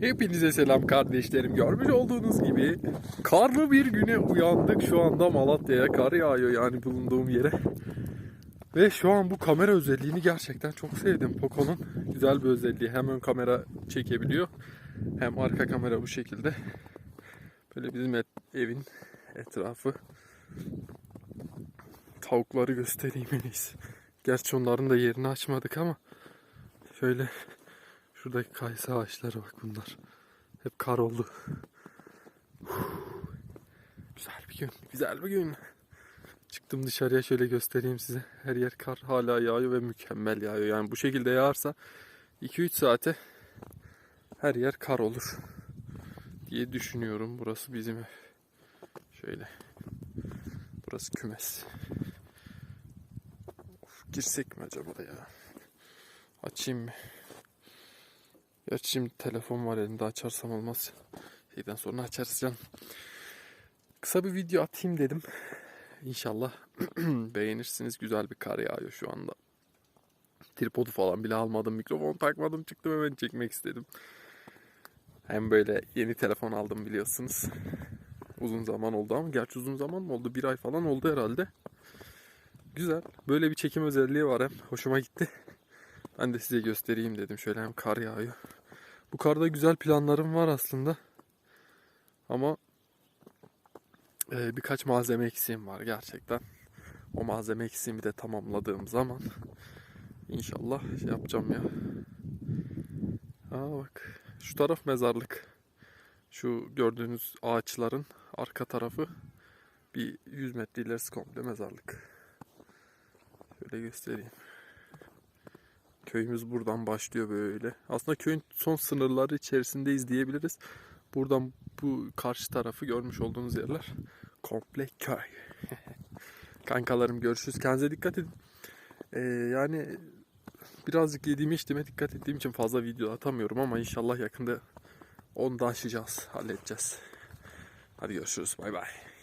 Hepinize selam kardeşlerim. Görmüş olduğunuz gibi karlı bir güne uyandık. Şu anda Malatya'ya kar yağıyor yani bulunduğum yere. Ve şu an bu kamera özelliğini gerçekten çok sevdim. Poco'nun güzel bir özelliği. Hem ön kamera çekebiliyor hem arka kamera bu şekilde. Böyle bizim et- evin etrafı. Tavukları göstereyim en iyisi. Gerçi onların da yerini açmadık ama şöyle Şuradaki kayısı ağaçları bak bunlar. Hep kar oldu. Güzel bir gün. Güzel bir gün. Çıktım dışarıya şöyle göstereyim size. Her yer kar hala yağıyor ve mükemmel yağıyor. Yani bu şekilde yağarsa 2-3 saate her yer kar olur diye düşünüyorum. Burası bizim ev. Şöyle. Burası kümes. Of, girsek mi acaba ya? Açayım mı? Gerçi şimdi telefon var elimde açarsam olmaz. Şeyden sonra açarız canım. Kısa bir video atayım dedim. İnşallah beğenirsiniz. Güzel bir kar yağıyor şu anda. Tripodu falan bile almadım. Mikrofon takmadım. Çıktım hemen çekmek istedim. Hem böyle yeni telefon aldım biliyorsunuz. Uzun zaman oldu ama gerçi uzun zaman mı oldu? Bir ay falan oldu herhalde. Güzel. Böyle bir çekim özelliği var hem. Hoşuma gitti. Ben de size göstereyim dedim. Şöyle hem kar yağıyor. Bu karda güzel planlarım var aslında. Ama e, birkaç malzeme eksiğim var gerçekten. O malzeme eksiğimi de tamamladığım zaman inşallah şey yapacağım ya. Aa bak. Şu taraf mezarlık. Şu gördüğünüz ağaçların arka tarafı bir 100 metre ilerisi komple mezarlık. Şöyle göstereyim. Köyümüz buradan başlıyor böyle. Aslında köyün son sınırları içerisindeyiz diyebiliriz. Buradan bu karşı tarafı görmüş olduğunuz yerler komple köy. Kankalarım görüşürüz. Kendinize dikkat edin. Ee, yani birazcık yediğime içtiğime dikkat ettiğim için fazla video atamıyorum ama inşallah yakında onu da aşacağız, halledeceğiz. Hadi görüşürüz. Bay bay.